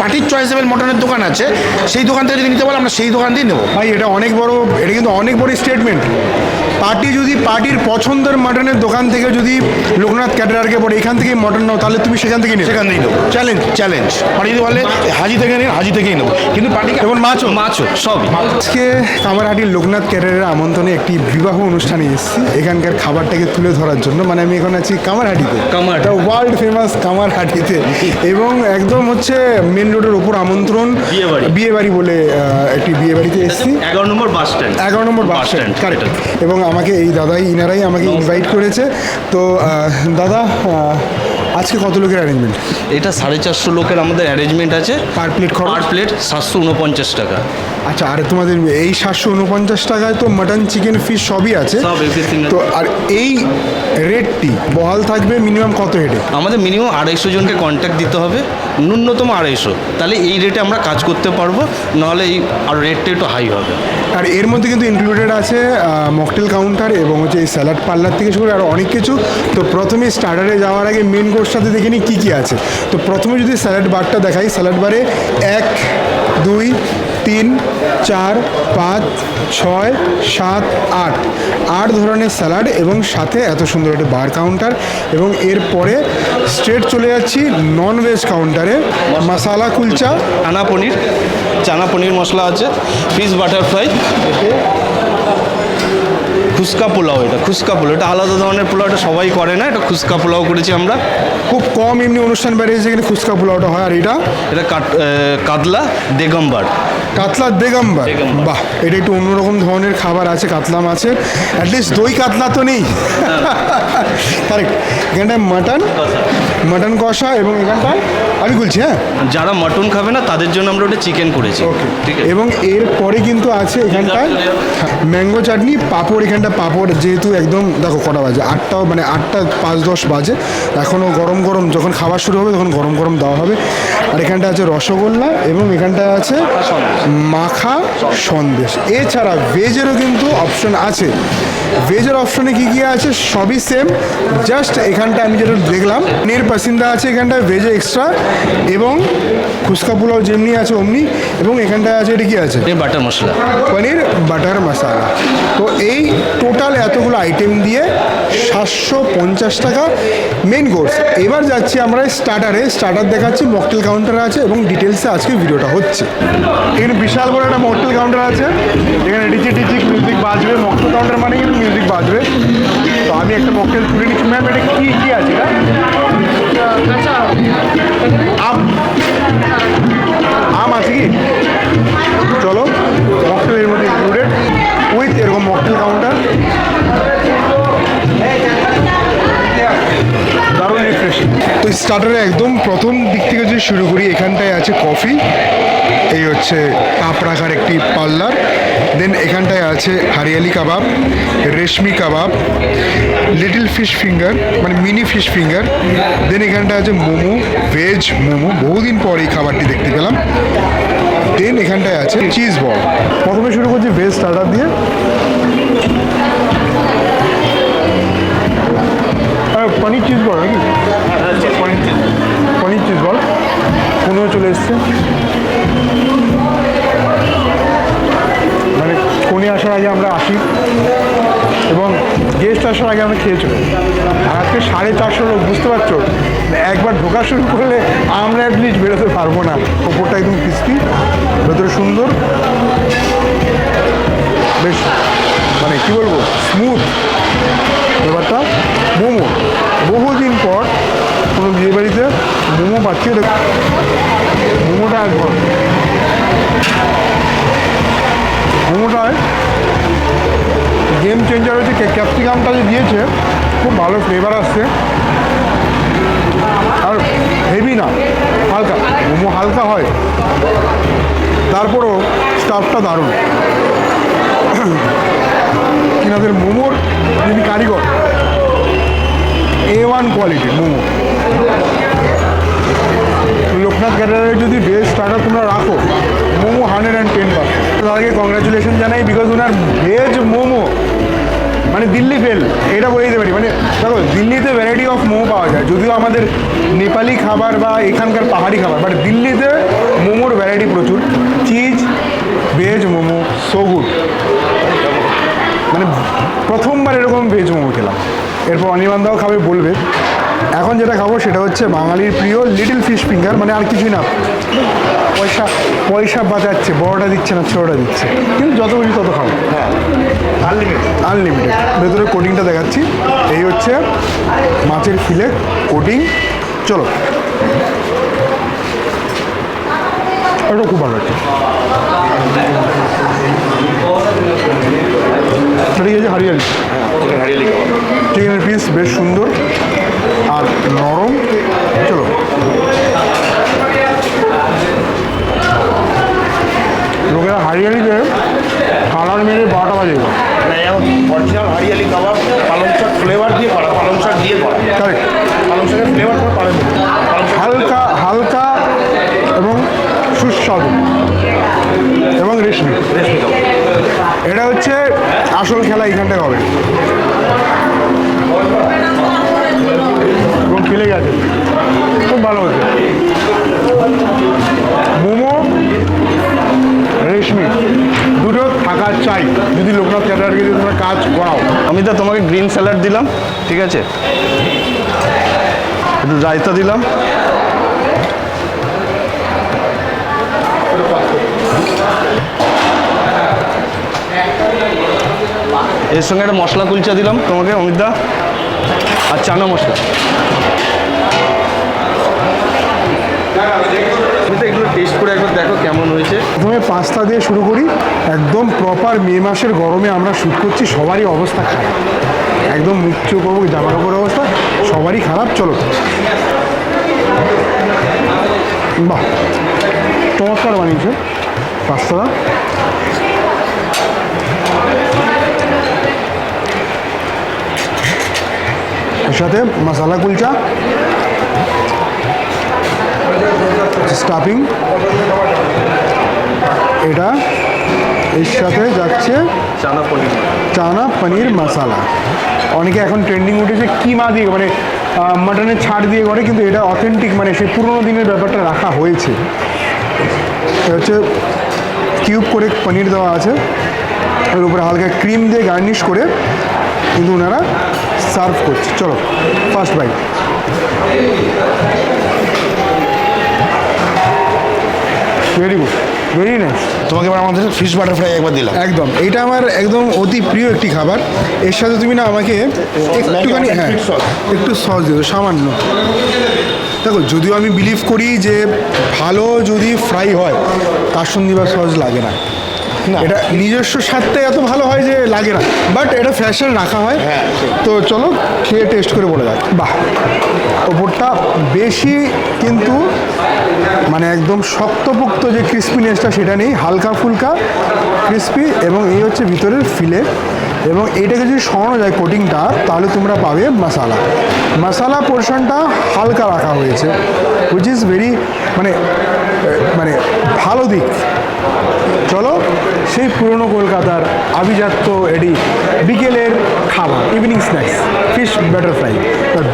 পার্টির চয়েসেবল মটনের দোকান আছে সেই দোকান থেকে যদি নিতে বলো আমরা সেই দোকান দিয়ে নেব। ভাই এটা অনেক বড় এটা কিন্তু অনেক বড় স্টেটমেন্ট পার্টি যদি পার্টির পছন্দের মাটনের দোকান থেকে যদি লোকনাথ ক্যাটারারকে বলে এখান থেকেই মটন নাও তাহলে তুমি সেখান থেকে নেবে। সেখান থেকেই নেব। চ্যালেঞ্জ চ্যালেঞ্জ পার্টি যদি বলে হাজি থেকে নিন হাজি থেকেই নেব। কিন্তু পার্টি এবং মাছও। মাছও সব আজকে কামারহাটির লোকনাথ ক্যাটারের আমন্ত্রণে একটি বিবাহ অনুষ্ঠানে এসেছি। এখানকার খাবারটাকে তুলে ধরার জন্য। মানে আমি এখন আছি কামারহাটিতে। কামারহাটি। এটা ওয়ার্ল্ড ফেমাস কামারহাটিতে। এবং একদম হচ্ছে মেন রোডের ওপর আমন্ত্রণ বিয়েবাড়ি। বিয়ে বাড়ি বলে একটি বিয়ে বাড়িতে এসেছি। এগারো নম্বর বাস স্ট্যান্ড এগারো নম্বর বাস স্ট্যান্ড কারেক্ট এবং আমাকে এই দাদাই ইনারাই আমাকে ইনভাইট করেছে। তো দাদা আজকে কত লোকের অ্যারেঞ্জমেন্ট এটা সাড়ে চারশো লোকের আমাদের অ্যারেঞ্জমেন্ট আছে। পার প্লেট খরচ? পার প্লেট সাতশো উনপঞ্চাশ টাকা। আচ্ছা আর তোমাদের এই সাতশো উনপঞ্চাশ টাকায় তো মাটন চিকেন ফিশ সবই আছে। তো আর এই রেটটি বহাল থাকবে মিনিমাম কত হেডে আমাদের মিনিমাম আড়াইশো জনকে কন্ট্যাক্ট দিতে হবে। ন্যূনতম আড়াইশো। তাহলে এই রেটে আমরা কাজ করতে পারব। নাহলে এই আর রেটটা একটু হাই হবে। আর এর মধ্যে কিন্তু ইনক্লুডেড আছে মকটেল কাউন্টার এবং হচ্ছে এই স্যালাড পার্লার থেকে শুরু করে আরও অনেক কিছু। তো প্রথমে স্টার্টারে যাওয়ার আগে মেন কোর্সটাতে দেখে নিই কী কী আছে। তো প্রথমে যদি স্যালাড বারটা দেখাই স্যালাড বারে এক, দুই, তিন, চার, পাঁচ, ছয়, সাত, আট। আট ধরনের স্যালাড এবং সাথে এত সুন্দর একটা বার কাউন্টার এবং এরপরে স্ট্রেট চলে যাচ্ছি নন ভেজ কাউন্টারে মশালা কুলচা চানা পনির চানা পনির মশলা আছে ফিশ বাটারফ্লাই খুচকা পোলাও এটা খুচকা পোলাও। এটা আলাদা ধরনের পোলাও এটা সবাই করে না এটা খুচকা পোলাও করেছি আমরা। খুব কম এমনি অনুষ্ঠান বেড়েছে কিন্তু ফুচকা পোলাওটা হয়। আর এটা? এটা কাট- কাতলা দেগম্বার। কাতলা বেগম্বার। বাহ এটা একটু অন্যরকম ধরনের খাবার আছে কাতলা মাছের অ্যাটলিস্ট দই কাতলা তো নেই। কারেক্ট এখানটায় মাটন মাটন কষা এবং এখানটায় আমি বলছি হ্যাঁ? যারা মাটন খাবে না তাদের জন্য আমরা ওটা চিকেন করেছি। এবং এরপরে কিন্তু আছে এখানটায় ম্যাঙ্গো চাটনি পাঁপড় এখানটা পাঁপড় যেহেতু একদম দেখো কটা বাজে আটটাও মানে আটটা পাঁচ দশ বাজে। এখনও গরম গরম যখন খাবার শুরু হবে তখন গরম গরম দেওয়া হবে। আর এখানটা আছে রসগোল্লা এবং এখানটায় আছে মাখা সন্দেশ। এছাড়া ভেজেরও কিন্তু অপশন আছে। ভেজের অপশনে কী কী আছে? সবই সেম জাস্ট এখানটা আমি যেটা দেখলাম পনির পাসিন্দা আছে এখানটায় ভেজে এক্সট্রা এবং ফুচকা পোলাও যেমনি আছে অমনি এবং এখানটায় আছে এটা কি আছে? বাটার মশলা। পনির বাটার মশালা তো এই টোটাল এতগুলো আইটেম দিয়ে সাতশো পঞ্চাশ টাকা মেন কোর্স এবার যাচ্ছি আমরা স্টার্টারে স্টার্টার দেখাচ্ছি মকটেল কাউন্টার আছে এবং ডিটেলসে আজকে ভিডিওটা হচ্ছে। এখানে বিশাল বড় একটা মকটেল কাউন্টার আছে। এখানে ডিচি টিচি বাজবে মকটেল কাউন্টার মানে কিন্তু মিউজিক বাজবে। তো আমি একটা মকটেল তুলে নিচ্ছি। ম্যাম এটা কি কি আছে আম। আম আছে কি? চলো মকটেলের মধ্যে ইনক্লুডেড উইথ এরকম মকটেল কাউন্টার তো স্টার্টারে একদম প্রথম দিক থেকে যদি শুরু করি, এখানটায় আছে কফি এই হচ্ছে কাপ রাখার একটি পার্লার। দেন এখানটায় আছে hariyali kebab reshmi kebab little fish finger মানে মিনি ফিশ ফিঙ্গার দেন এখানটায় আছে মোমো ভেজ মোমো। বহুদিন পর এই খাবারটি দেখতে পেলাম। দেন এখানটায় আছে চিজ বল প্রথমে শুরু করছি ভেজ স্টার্টার দিয়ে। পনির চিজ বল নাকি? পনির চিজ পনির চিজ বল পনেরো চলে এসছে? কোনে আসার আগে আমরা আসি এবং গেস্ট আসার আগে আমরা খেয়ে চলে। আর আজকে সাড়ে চারশো লোক, বুঝতে পারছ? একবার ঢোকা শুরু করলে আমরা অ্যাটলিস্ট বেরোতে পারব না। ওপরটা একদম ক্রিস্পি ভেতরে সুন্দর। বেশ মানে কী বলব? স্মুথ ব্যাপারটা, মোমো। বহুদিন পর কোনো বিয়ে বাড়িতে মোমো পাচ্ছি মোমোটা একবার গেম চেঞ্জার হচ্ছে ক্যাপসিকামটা যে দিয়েছে, খুব ভালো ফ্লেভার আসছে। আর হেভি না, হালকা, মোমো হালকা হয়। তারপরও স্টাফটা দারুণ। কিনাদের মোমোর যিনি কারিগর এ ওয়ান কোয়ালিটির মোমো। লোকনাথ ক্যাটারের যদি ভেজ স্টার্টার তোমরা রাখো, momo hundred and ten percent তাদেরকে কংগ্রাচুলেশন জানাই বিকজ ওনার ভেজ মোমো মানে দিল্লি ফেল এটা বলে দিতে পারি মানে দেখো, দিল্লিতে ভ্যারাইটি অফ মোমো পাওয়া যায়। যদিও আমাদের নেপালি খাবার বা এখানকার পাহাড়ি খাবার বাট দিল্লিতে মোমোর ভ্যারাইটি প্রচুর। Cheese veg momo so good মানে প্রথমবার এরকম ভেজ মোমো খেলাম। এরপর অনির্বাণদাও খাবে, বলবে। এখন যেটা খাব সেটা হচ্ছে বাঙালির প্রিয় লিটল ফিশ ফিঙ্গার মানে আর কিছুই না। পয়সা পয়সা বাঁচাচ্ছে বড়টা দিচ্ছে না ছোটোটা দিচ্ছে। কিন্তু যত বেশি তত খাব। আনলিমিটেড আনলিমিটেড ভেতরে কোটিংটা দেখাচ্ছি। এই হচ্ছে মাছের ফিলে কোটিং চলো। ওটা খুব ভালো হচ্ছে এটা কি আছে হারিয়ালি হারিয়ালি চিকেনের পিস বেশ সুন্দর। আর নরম। চলো। লোকেরা হারিয়ালিতে কালার মেরে বারোটা বাজে। অরিজিনাল হারিয়ালি কাবাব পালং শাক ফ্লেভার দিয়ে করা পালং শাক দিয়ে করা। কারেক্ট পালং শাকের ফ্লেভার করে পালং পালং হালকা হালকা এবং সুস্বাদু। এবং রেশমি। রেশমি এটা হচ্ছে আসল খেলা এখানটায় হবে। দিলাম, ঠিক আছে? একটু রায়তা দিলাম। এর সঙ্গে একটা মশলা কুলচা দিলাম তোমাকে, অমিতদা, আর চানা মশলা। প্রথমে পাস্তা দিয়ে শুরু করি। একদম প্রপার মে মাসের গরমে আমরা শ্যুট করছি, সবারই অবস্থা খারাপ। একদম মুখ চোখ জামা কাপড়ের অবস্থা, সবারই খারাপ, চলো। বাহ, চমৎকার বানিয়েছে পাস্তাটা। এর সাথে মশালা কুলচা স্টাফিং এটা এর সাথে যাচ্ছে চানা পনির চানা পনির মশালা। অনেকে এখন ট্রেন্ডিং উঠেছে কিমা দিয়ে মানে মাটনের ছাড় দিয়ে করে কিন্তু এটা অথেন্টিক মানে সেই পুরোনো দিনের ব্যাপারটা রাখা হয়েছে। এটা হচ্ছে কিউব করে পনির দেওয়া আছে। এর উপরে হালকা ক্রিম দিয়ে গার্নিশ করে কিন্তু ওনারা সার্ভ করছে। চলো first bite very good very nice তোমাকে এবার আমাদের ফিশ বাটার ফ্রাই একবার দিলাম। একদম। এটা আমার একদম অতি প্রিয় একটি খাবার। এর সাথে তুমি না আমাকে একটুখানি হ্যাঁ একটু সস দিও সামান্য। দেখো যদিও আমি বিলিভ করি যে ভালো যদি ফ্রাই হয় তার সঙ্গে সহজ সস লাগে না। এটা নিজস্ব স্বাদটা এত ভালো হয় যে লাগে না। বাট এটা ফ্যাশন রাখা হয়। হ্যাঁ, তো চলো খেয়ে টেস্ট করে বলে যাক বাহ! ওপরটা বেশি কিন্তু মানে একদম শক্তপোক্ত যে ক্রিস্পিনেসটা সেটা নেই। হালকা ফুলকা ক্রিস্পি এবং এই হচ্ছে ভিতরের ফিলে এবং এটাকে যদি সরানো যায় কোটিংটা তাহলে তোমরা পাবে মশালা মশালা পোর্শনটা হালকা রাখা হয়েছে উইচ ইজ ভেরি মানে মানে ভালো দিক। চলো সেই পুরনো কলকাতার আভিজাত্য এটি বিকেলের খাবার evening snacks fish batter fry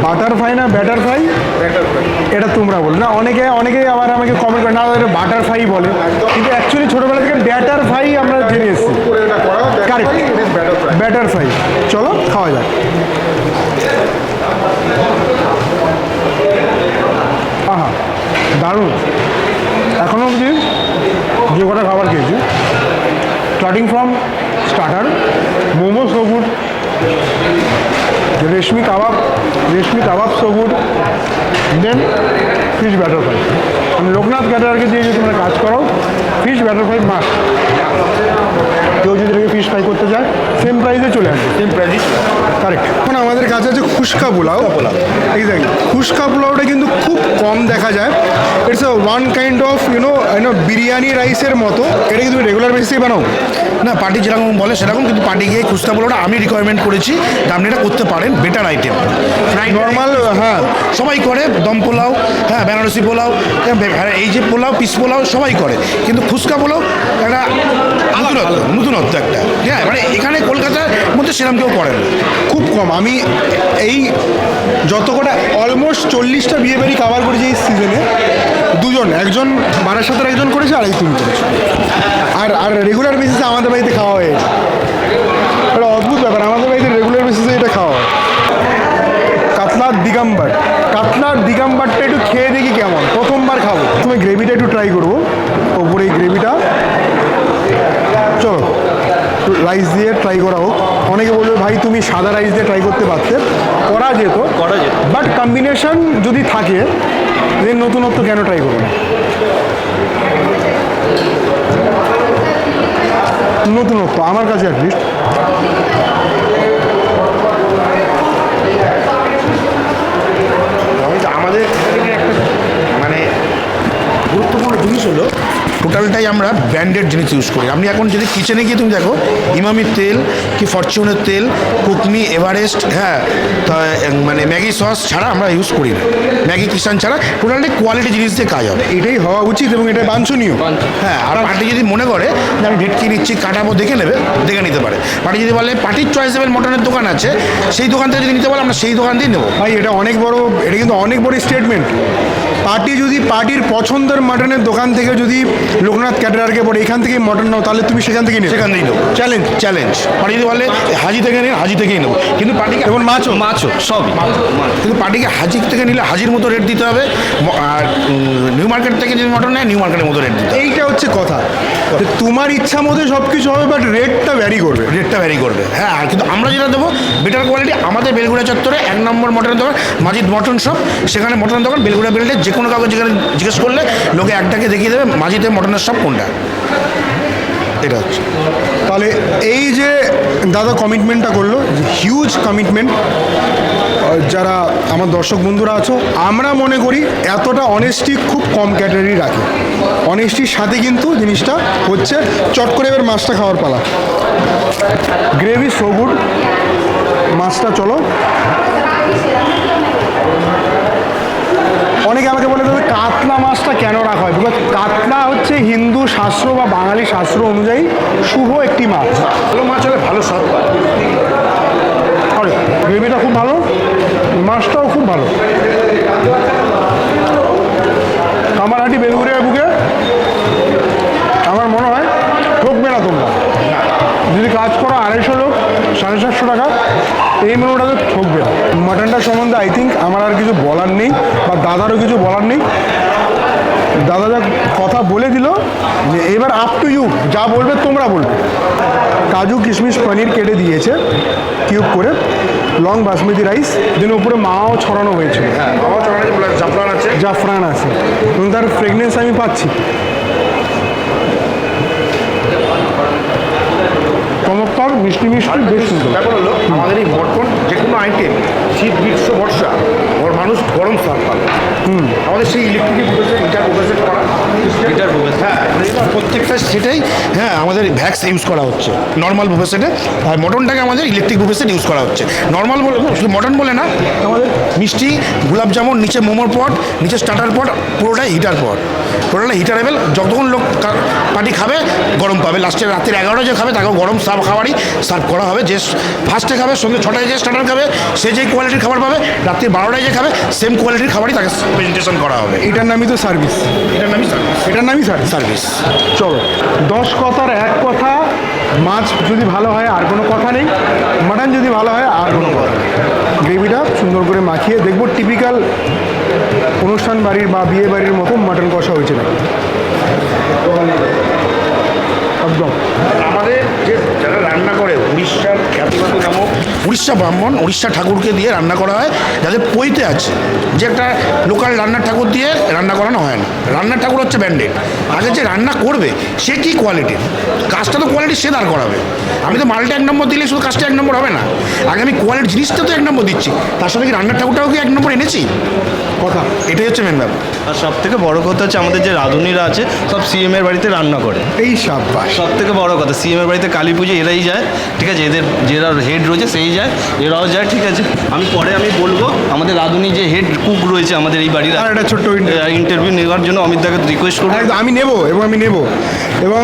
butter fry না ব্যাটার ফ্রাই এটা তোমরা বলো। না, অনেকে অনেকে আবার আমাকে কমেন্ট করে, না এটা বাটার ফ্রাই বলে। কিন্তু অ্যাকচুয়ালি ছোটোবেলা থেকে ব্যাটার ফ্রাই আমরা জেনে এসেছি। কারেক্ট ব্যাটার ফ্রাই চলো, খাওয়া যাক। আহা, দারুণ। এখনও অবধি যে কটা খাবার খেয়েছি starting from starter momo so good reshmi kebab reshmi kebab so good then fish batter fry মানে লোকনাথ ক্যাটারকে দিয়ে যদি তোমরা কাজ করো ফিশ ব্যাটার ফ্রাই মাস্ট কেউ যদি এটাকে ফিশ ফ্রাই করতে চায় সেম প্রাইসে চলে আসবে। সেম প্রাইস কারেক্ট এখন আমাদের কাছে আছে খুশকা পোলাও। পোলাও। এক্স্যাক্টলি খুশকা পোলাওটা কিন্তু খুব কম দেখা যায়। It's a one kind of you you know you know biryani রাইসের মতো। এটা কিন্তু রেগুলার বেসিসে বানাও? না পার্টি যেরকম বলে সেরকম কিন্তু পার্টি গিয়ে খুচরা পোলাওটা আমি রিকমেন্ড করেছি। তা আপনি এটা করতে পারেন বেটার আইটেম নর্মাল হ্যাঁ। সবাই করে দম পোলাও হ্যাঁ বেনারসি পোলাও হ্যাঁ, হ্যাঁ, এই যে পোলাও পিস পোলাও সবাই করে। কিন্তু ফুচকা পোলাও একটা নতুনত্ব নতুনত্ব একটা। হ্যাঁ মানে এখানে কলকাতার মধ্যে সেরকম কেউ করে না। খুব কম। আমি এই যত কটা অলমোস্ট চল্লিশটা বিয়ে বাড়ি কাভার করেছি এই সিজনে দুজন, একজন বারাসাতের একজন করেছে আর একজন করেছে। আর আর রেগুলার বেসিসে আমাদের বাড়িতে খাওয়া হয়েছে এটা অদ্ভুত ব্যাপার, আমাদের বাড়িতে রেগুলার বেসিসে এটা খাওয়া হয়। কাতলার দিগাম্বার, কাতলার দিগাম্বারটা একটু খেয়ে দেখি কেমন। প্রথমবার খাব। তুমি গ্রেভিটা একটু ট্রাই করব। ওপরে এই গ্রেভিটা চলো। রাইস দিয়ে ট্রাই করা হোক। অনেকে বলবে ভাই তুমি সাদা রাইস দিয়ে ট্রাই করতে পারতে। করা যেত। করা যেত। বাট কম্বিনেশন যদি থাকে দেন নতুনত্ব কেন ট্রাই করব না? নতুনত্ব আমার কাছে অ্যাটলিস্ট আমাদের একটা মানে গুরুত্বপূর্ণ জিনিস হলো টোটালটাই আমরা ব্র্যান্ডেড জিনিস ইউজ করি। আপনি এখন যদি কিচেনে গিয়ে তুমি দেখো ইমামির তেল কি ফরচুনের তেল কুকমি এভারেস্ট হ্যাঁ মানে ম্যাগি সস ছাড়া আমরা ইউজ করি না। ম্যাগি কিষান ছাড়া টোটালটাই কোয়ালিটি জিনিস দিয়ে কাজ হবে। এটাই হওয়া উচিত এবং এটা বাঞ্ছনীয়। হ্যাঁ আর পার্টি যদি মনে করে যে আমি ভেটকি নিচ্ছি কাটাবো দেখে নেবে দেখে নিতে পারে। পার্টি যদি বলে পার্টির চয়েসেবল মটনের দোকান আছে সেই দোকান থেকে যদি নিতে পারে আমরা সেই দোকান দিয়ে নেব। ভাই এটা অনেক বড় এটা কিন্তু অনেক বড় স্টেটমেন্ট পার্টি যদি পার্টির পছন্দের মাটনের দোকান থেকে যদি লোকনাথ ক্যাটারারকে বলে এখান থেকেই মটন নাও তাহলে তুমি সেখান থেকে নেবে। সেখান থেকেই নেব। চ্যালেঞ্জ চ্যালেঞ্জ পার্টি যদি বলে হাজি থেকে নিন হাজি থেকেই নেব। কিন্তু পার্টিকে এবং মাছও। মাছও সবই। কিন্তু পার্টিকে হাজি থেকে নিলে হাজির মতো রেট দিতে হবে। আর নিউ মার্কেট থেকে যদি মটন নেয় নিউ মার্কেটের মতো রেট দিতে এইটা হচ্ছে কথা। তোমার ইচ্ছা মতো সব কিছু হবে বাট রেটটা ভ্যারি করবে। রেটটা ভ্যারি করবে। হ্যাঁ আর কিন্তু আমরা যেটা দেবো বেটার কোয়ালিটি আমাদের বেলগুড়া চত্বরে এক নম্বর মটনের দোকান মাজিদ মটন শপ সেখানে মটনের দোকান বেলগুড়া বেল্টে যে কোনো কাউকে যেখানে জিজ্ঞেস করলে লোকে একটাকে দেখিয়ে দেবে মাজিদের মটনের সব কোনটা। এটা হচ্ছে। তাহলে এই যে দাদা কমিটমেন্টটা করল হিউজ কমিটমেন্ট যারা আমার দর্শক বন্ধুরা আছো, আমরা মনে করি এতটা অনেস্টি খুব কম ক্যাটারি রাখে। অনেস্টির সাথে কিন্তু জিনিসটা হচ্ছে, চট করে এবার মাছটা খাওয়ার পালা। গ্রেভি সো গুড মাছটা চলো। অনেকে আমাকে বলে দাদা কাতলা মাছটা কেন রাখা হয়? বিকজ কাতলা হচ্ছে হিন্দু শাস্ত্র বা বাঙালি শাস্ত্র অনুযায়ী শুভ একটি মাছ। ভালো মাছ হলে ভালো স্বাদ পায়। আরে গ্রেভিটা খুব ভালো মাছটাও খুব ভালো। কামারহাটি বেলগুড়িয়া বুকে আমার মনে হয় ঠকবে না তোমরা। যদি কাজ করো আড়াইশো লোক সাড়ে সাতশো টাকা এই মেনুটাতে ঠকবে না মাটনটা সম্বন্ধে আই থিঙ্ক আমার আর কিছু বলার নেই। দাদারও কিছু বলার নেই। দাদা যা কথা বলে দিল যে এবার আপ টু ইউ যা বলবে তোমরা বলবে। কাজু কিশমিশ পনির কেটে দিয়েছে কিউব করে। লং বাসমতি রাইস দেন উপরে মাও ছড়ানো হয়েছে। হ্যাঁ জাফরান আছে। জাফরান আছে। এবং তার ফ্রেগনেন্স আমি পাচ্ছি। চমৎকার মিষ্টি মিষ্টি বেশ সুন্দর। ব্যাপার হলো আমাদের এই বর্তমান যে কোনো আইটেম শীত গ্রীষ্ম বর্ষা মানুষ গরম স্বাদ পাবে আমাদের সেই ইলেকট্রিক মিটার করা। হ্যাঁ প্রত্যেকটা সেটাই হ্যাঁ আমাদের ভ্যাক্স ইউজ করা হচ্ছে। নর্মাল প্রফেশনে আর মটনটাকে আমাদের ইলেকট্রিক প্রফেশন ইউজ করা হচ্ছে। নর্মাল বলে শুধু মটন বলে না আমাদের মিষ্টি গোলাপ জামুন নিচে মোমোর পট নিচে স্টার্টার পট পুরোটাই হিটার পট। পুরোটা হিটার হিটারেবেল যতক্ষণ লোক পার্টি খাবে গরম পাবে। লাস্টে রাতের এগারোটা যে খাবে তাকেও গরম সার্ভ খাবারই সার্ভ করা হবে। যে ফার্স্টে খাবে সন্ধ্যে ছটায় যে স্টার্টার খাবে সে যেই কোয়ালিটির খাবার পাবে রাত্রি বারোটায় যে খাবে সেম কোয়ালিটির খাবারই তাকে প্রেজেন্টেশন করা হবে। এটার নামই তো সার্ভিস এটার নামই সার্ভিস এটার নামই সার্ভিস চলো দশ কথার এক কথা মাছ যদি ভালো হয় আর কোনো কথা নেই মাটন যদি ভালো হয় আর কোনো কথা নেই। গ্রেভিটা সুন্দর করে মাখিয়ে দেখব টিপিক্যাল অনুষ্ঠান বাড়ির বা বিয়ে বাড়ির মতো মাটন কষা হয়েছে নাকি। একদম আমাদের যে যারা রান্না করে উড়িষ্যার খ্যাতিগত নামক উড়িষ্যা ব্রাহ্মণ উড়িষ্যা ঠাকুরকে দিয়ে রান্না করা হয় যাদের পৈতে আছে। যে একটা লোকাল রান্নার ঠাকুর দিয়ে রান্না করানো হয় না। রান্নার ঠাকুর হচ্ছে ব্যান্ডেড আগে যে রান্না করবে সে কি কোয়ালিটির কাজটা তো কোয়ালিটি সে দাঁড় করাবে। আমি তো মালটা এক নম্বর দিলে শুধু কাজটা এক নম্বর হবে না। আগে আমি কোয়ালিটি জিনিসটা তো এক নম্বর দিচ্ছি। তার সাথে কি রান্নার ঠাকুরটাও কি এক নম্বর এনেছি? কথা। এটাই হচ্ছে মেন ব্যাপার। আর সব থেকে বড় কথা হচ্ছে আমাদের যে রাঁধুনিরা আছে সব সিএম এর বাড়িতে রান্না করে। এই সাব্বাস। সব থেকে বড় কথা সিএম এর বাড়িতে কালী পুজো এরাই যায় ঠিক আছে? এদের যারা হেড রয়েছে সেই যায় এরাও যায় ঠিক আছে? আমি পরে আমি বলব আমাদের রাঁধুনি যে হেড কুক রয়েছে আমাদের এই বাড়ির আর একটা ছোট্ট ইন্টারভিউ নেওয়ার জন্য অমিত দাকে রিকোয়েস্ট করব আমি নেব এবং আমি নেব। এবং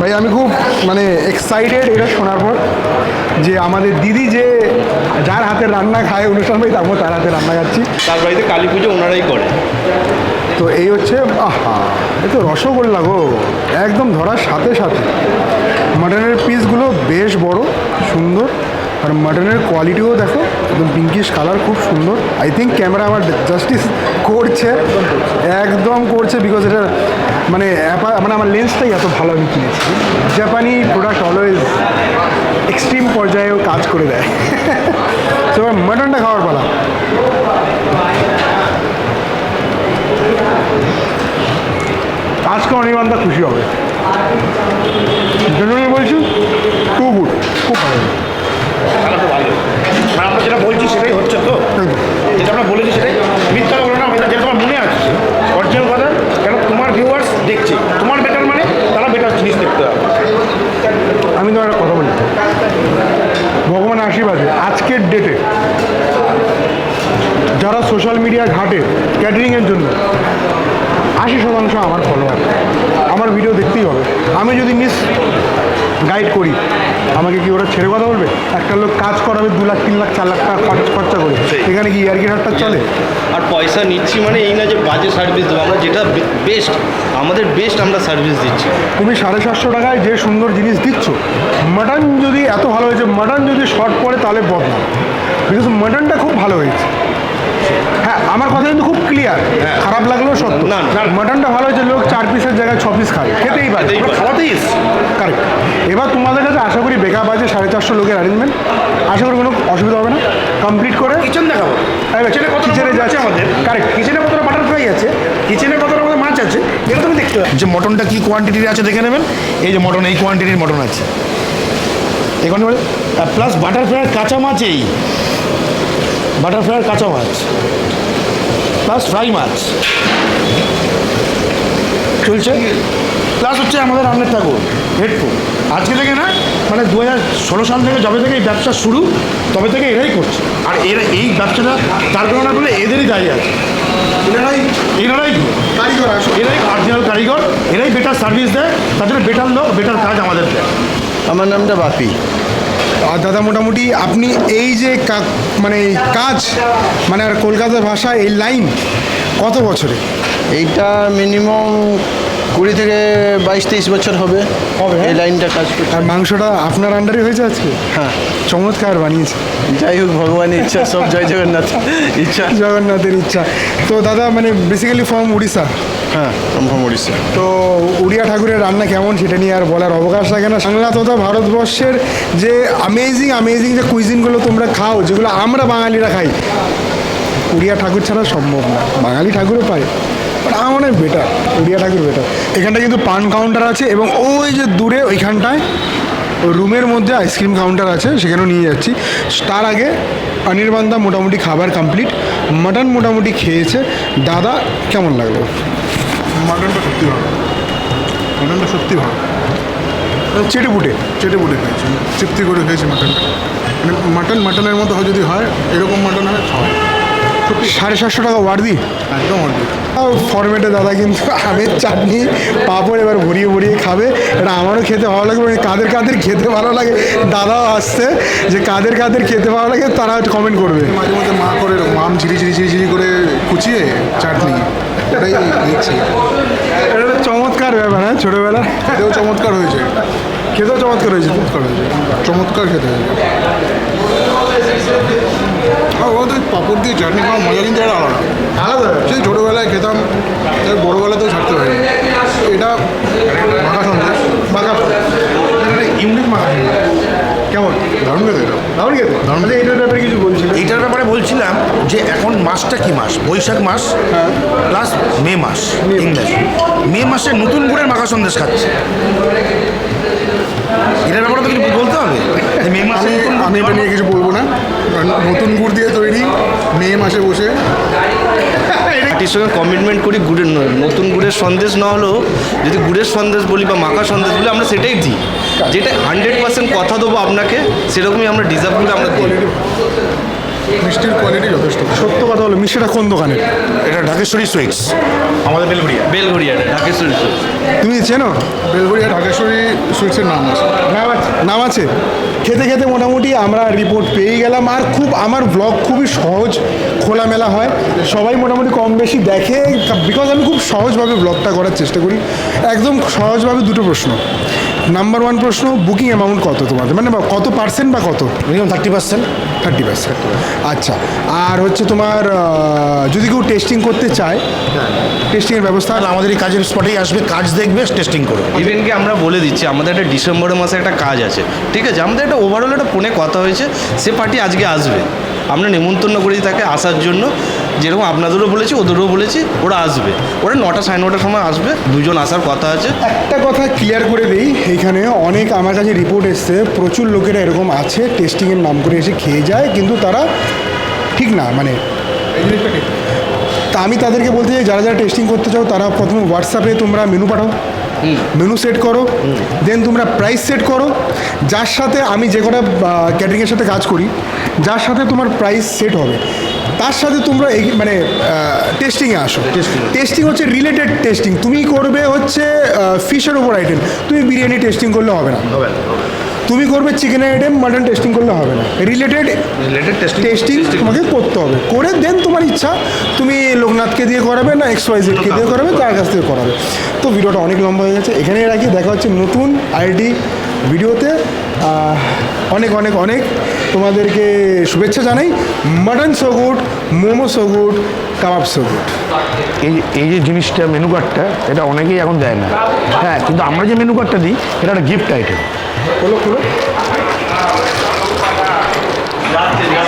ভাই আমি খুব মানে এক্সাইটেড এটা শোনার পর যে আমাদের দিদি যে যার হাতে রান্না খায় অনুষ্ঠান ভাই তারপর তার হাতে রান্না খাচ্ছি। তার বাড়িতে কালী পুজো ওনারাই করে। তো এই হচ্ছে, আহা, এ তো রসগোল্লা গো, একদম ধরার সাথে সাথে। মাটনের পিসগুলো বেশ বড়, সুন্দর, আর মাটনের কোয়ালিটিও দেখো, একদম পিঙ্কিশ কালার খুব সুন্দর। আই থিঙ্ক ক্যামেরা আমার জাস্টিস করছে, একদম করছে বিকজ এটা মানে মানে আমার লেন্সটাই এত ভালো আমি কিনেছি। জাপানি প্রোডাক্ট অলওয়েজ এক্সট্রিম পর্যায়েও কাজ করে দেয়। তো মাটনটা খাওয়ার পালা। আজকে অনির্বাণদা খুশি হবে। জন্য বলছি টু গুড খুব ভালো। মানে আমরা যেটা বলছি সেটাই হচ্ছে তো? যেটা আমরা বলেছি সেটাই। মিথ্যা বলো না যেটা তোমার মনে আছে অরিজিনাল কথা কেন তোমার ভিউয়ার্স দেখছে তোমার বেটার মানে তারা বেটার জিনিস দেখতে হবে আমি তোমার একটা কথা বলি ভগবানের আশীর্বাদে আজকের ডেটে যারা সোশ্যাল মিডিয়া ঘাটে ক্যাটারিংয়ের জন্য আশি শতাংশ আমার ফলোয়ার আমার ভিডিও দেখতেই হবে আমি যদি মিস গাইড করি আমাকে কি ওরা ছেড়ে কথা বলবে? একটা লোক কাজ করাবে দু লাখ তিন লাখ চার লাখ টাকা খরচ খরচা করে। এখানে কি ইয়ার্কি হাটটা চলে? আর পয়সা নিচ্ছি মানে এই না যে বাজে সার্ভিস দেবো আমরা যেটা বেস্ট আমাদের বেস্ট আমরা সার্ভিস দিচ্ছি। তুমি সাড়ে সাতশো টাকায় যে সুন্দর জিনিস দিচ্ছ মাটন যদি এত ভালো হয়েছে মাটন যদি শর্ট পড়ে তাহলে বদনাম। বিকজ মাটনটা খুব ভালো হয়েছে। হ্যাঁ আমার কথা কিন্তু খুব ক্লিয়ার খারাপ লাগলেও সত্য। না। মাটনটা ভালো হয়েছে লোক চার পিসের জায়গায় ছ পিস খায়। খেতেই পারে। খাওয়াতেই কারেক্ট এবার তোমাদের কাছে আশা করি বেকার বাজে সাড়ে চারশো লোকের অ্যারেঞ্জমেন্ট আশা করি কোনো অসুবিধা হবে না। কমপ্লিট করে কিচেন দেখাবো। কিচেনে কত কিচেনে যাচ্ছে। আমাদের? কারেক্ট কিচেনে কতটা বাটার ফ্রাই আছে? কিচেনে কতটা আমাদের মাছ আছে? এটা তুমি দেখতে যে মটনটা কি কোয়ান্টিটির আছে দেখে নেবেন। এই যে মটন এই কোয়ান্টিটির মটন আছে। এখানে প্লাস বাটার ফ্রাইয়ের কাঁচা মাছ এই। বাটার ফ্রাইয়ের কাঁচা মাছ। প্লাস ফ্রাই মাছ। চলছে প্লাস হচ্ছে আমাদের রান্নার ঠাকুর হেডফোন আজকে থেকে না মানে দু হাজার ষোলো সাল থেকে যবে থেকে এই ব্যবসা শুরু তবে থেকে এরাই করছে। আর এরা এই ব্যবসাটা তার কারণে বলে এদেরই দায়ী আছে। এনারাই এনারাই কারিগর আসো এরাই অরিজিনাল কারিগর এরাই বেটার সার্ভিস দেয় তার জন্য বেটার লোক বেটার কাজ আমাদের দেয়। আমার নামটা বাপি। আর দাদা মোটামুটি আপনি এই যে মানে কাজ মানে আর কলকাতার ভাষা এই লাইন কত বছরে? এইটা মিনিমাম কুড়ি থেকে বাইশ তেইশ বছর হবে। হবে, হ্যাঁ? এই লাইনটা কাজ করছে। আর মাংসটা আপনার আন্ডারে হয়েছে আজকে? হ্যাঁ। চমৎকার বানিয়েছে। যাই হোক ভগবানের ইচ্ছা সব জয় জগন্নাথ। ইচ্ছা জগন্নাথের ইচ্ছা। তো দাদা মানে বেসিক্যালি ফ্রম উড়িষ্যা। হ্যাঁ। কনফার্ম উড়িষ্যা তো উড়িয়া ঠাকুরের রান্না কেমন সেটা নিয়ে আর বলার অবকাশ লাগে না। বাংলা তথা ভারতবর্ষের যে আমেজিং আমেজিং যে কুইজিনগুলো তোমরা খাও যেগুলো আমরা বাঙালিরা খাই উড়িয়া ঠাকুর ছাড়া সম্ভব না। বাঙালি ঠাকুরও পারে বাট আমার মনে হয় বেটার উড়িয়া ঠাকুর বেটার এখানটা কিন্তু পান কাউন্টার আছে এবং ওই যে দূরে ওইখানটায় রুমের মধ্যে আইসক্রিম কাউন্টার আছে সেখানেও নিয়ে যাচ্ছি। তার আগে অনির্বাণদা মোটামুটি খাবার কমপ্লিট মাটন মোটামুটি খেয়েছে। দাদা কেমন লাগল? মাটনটা সত্যি ভালো। মাটনটা সত্যি ভালো। চেটে পুটে চেটে বুটে খেয়েছি। তৃপ্তি করে খেয়েছি মাটনটা। মানে মাটন মাটনের মতো হয় যদি হয় এরকম মাটন হয় খাওয়াই। সাড়ে সাতশো টাকা ওয়ার্দি? একদম অর্ধেক ফরম্যাটে দাদা কিন্তু আমের চাটনি পাঁপড় এবার ভরিয়ে ভরিয়ে খাবে। এটা আমারও খেতে ভালো লাগবে মানে কাদের কাদের খেতে ভালো লাগে দাদাও আসছে যে কাদের কাদের খেতে ভালো লাগে তারা কমেন্ট করবে। মাঝে মধ্যে মা করে মাম ঝিরি ঝিরি ঝিরি ঝিরি করে কুচিয়ে চাটনি ওটাই দিচ্ছি এটা চমৎকার ব্যাপার হ্যাঁ ছোটোবেলা খেতেও চমৎকার হয়েছে। খেতেও চমৎকার হয়েছে চমৎকার। হয়েছে চমৎকার খেতে হয়েছে। আর ও তো পাপড় দিয়ে চাটনি খাওয়ার মজা কিন্তু একটা আলাদা। আলাদা? সেই ছোটোবেলায় খেতাম তাই বড়োবেলাতেও ছাড়তে পারি এটা মাখা সন্দেশ মাখা ইউনিক মাখা কেমন? দারুণ খেতে এটা। দারুণ দারুণ। আচ্ছা এইটার ব্যাপারে কিছু বলছিল এইটার ব্যাপারে বলছিলাম যে এখন মাসটা কি মাস? বৈশাখ মাস প্লাস মে মাস ইংরেজি। মে মাসে নতুন গুড়ের মাখা সন্দেশ খাচ্ছে। এটার ব্যাপারে তো কিছু বলতে হবে? মে মাসে আমি নতুন আমি এটা নিয়ে কিছু বলব না। নতুন গুড় দিয়ে তৈরি মে মাসে বসে। পার্টির সঙ্গে কমিটমেন্ট করি গুড়ের নয়। নতুন গুড়ের সন্দেশ না হলেও যদি গুড়ের সন্দেশ বলি বা মাখা সন্দেশ বলি আমরা সেটাই দিই। যেটা হান্ড্রেড পার্সেন্ট কথা দেবো আপনাকে সেরকমই আমরা ডিজার্ভ করে আমরা দিই। মিষ্টির কোয়ালিটি যথেষ্ট। সত্য কথা হলো মিষ্টিটা কোন দোকানের? এটা ঢাকেশ্বরী সুইটস আমাদের বেলগুড়িয়া বেলঘড়িয়া ঢাকেশ্বরী সুইটস। তুমি চেনো? বেলগুড়িয়া ঢাকেশ্বরী সুইটসের নাম আছে। নাম আছে? নাম আছে? খেতে খেতে মোটামুটি আমরা রিপোর্ট পেয়ে গেলাম। আর খুব আমার ব্লগ খুবই সহজ খোলামেলা হয়। সবাই মোটামুটি কম বেশি দেখে বিকজ আমি খুব সহজভাবে ব্লগটা করার চেষ্টা করি। একদম সহজভাবে দুটো প্রশ্ন। নাম্বার ওয়ান প্রশ্ন বুকিং অ্যামাউন্ট কত তোমাদের? মানে কত পার্সেন্ট বা কত? Minimum thirty percent thirty percent আচ্ছা আর হচ্ছে তোমার যদি কেউ টেস্টিং করতে চায় টেস্টিংয়ের ব্যবস্থা? তাহলে আমাদের এই কাজের স্পটেই আসবে কাজ দেখবে টেস্টিং করবে। ইভেন কি আমরা বলে দিচ্ছি আমাদের একটা ডিসেম্বরের মাসে একটা কাজ আছে ঠিক আছে? আমাদের একটা ওভারঅল একটা ফোনে কথা হয়েছে সে পার্টি আজকে আসবে। আমরা নেমন্তন্ন করেছি তাকে আসার জন্য। যেরকম আপনাদেরও বলেছি, ওদেরও বলেছি, ওরা আসবে। ওরা নটা সাড়ে নটার সময় আসবে, দুজন আসার কথা আছে। একটা কথা ক্লিয়ার করে দিই, এখানে অনেক আমার কাছে রিপোর্ট এসছে, প্রচুর লোকেরা এরকম আছে টেস্টিংয়ের নাম করে এসে খেয়ে যায়, কিন্তু তারা ঠিক না মানে তা আমি তাদেরকে বলতে চাই, যারা যারা টেস্টিং করতে চাও, তারা প্রথমে হোয়াটসঅ্যাপে তোমরা মেনু পাঠাও। মেনু সেট করো দেন তোমরা প্রাইস সেট করো। যার সাথে আমি যে কটা ক্যাটারিংয়ের সাথে কাজ করি যার সাথে তোমার প্রাইস সেট হবে তার সাথে তোমরা এই মানে টেস্টিংয়ে আসো। টেস্টিং হচ্ছে রিলেটেড টেস্টিং তুমি করবে হচ্ছে ফিশের ওপর আইটেম তুমি বিরিয়ানি টেস্টিং করলে হবে না। তুমি করবে চিকেন আইটেম মাটন টেস্টিং করলে হবে না। রিলেটেড রিলেটেড টেস্টিং টেস্টিং তোমাকে করতে হবে। করে দেন তোমার ইচ্ছা তুমি লোকনাথকে দিয়ে করাবে না এক্স ওয়াই জেডকে দিয়ে করাবে তার কাছ থেকে করাবে। তো ভিডিওটা অনেক লম্বা হয়ে গেছে। এখানেই রাখি দেখা হচ্ছে নতুন আইডি ভিডিওতে। অনেক অনেক অনেক তোমাদেরকে শুভেচ্ছা জানাই। Mutton so good momo so good kebab so good এই এই যে জিনিসটা মেনু কার্ডটা এটা অনেকেই এখন দেয় না। হ্যাঁ কিন্তু আমরা যে মেনু কার্ডটা দিই এটা একটা গিফট আইটেম হলো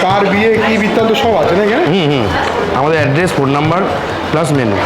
কার বিয়ে কি বৃত্তান্ত সব আছে না এখানে? হুম হুম। আমাদের address phone number plus menu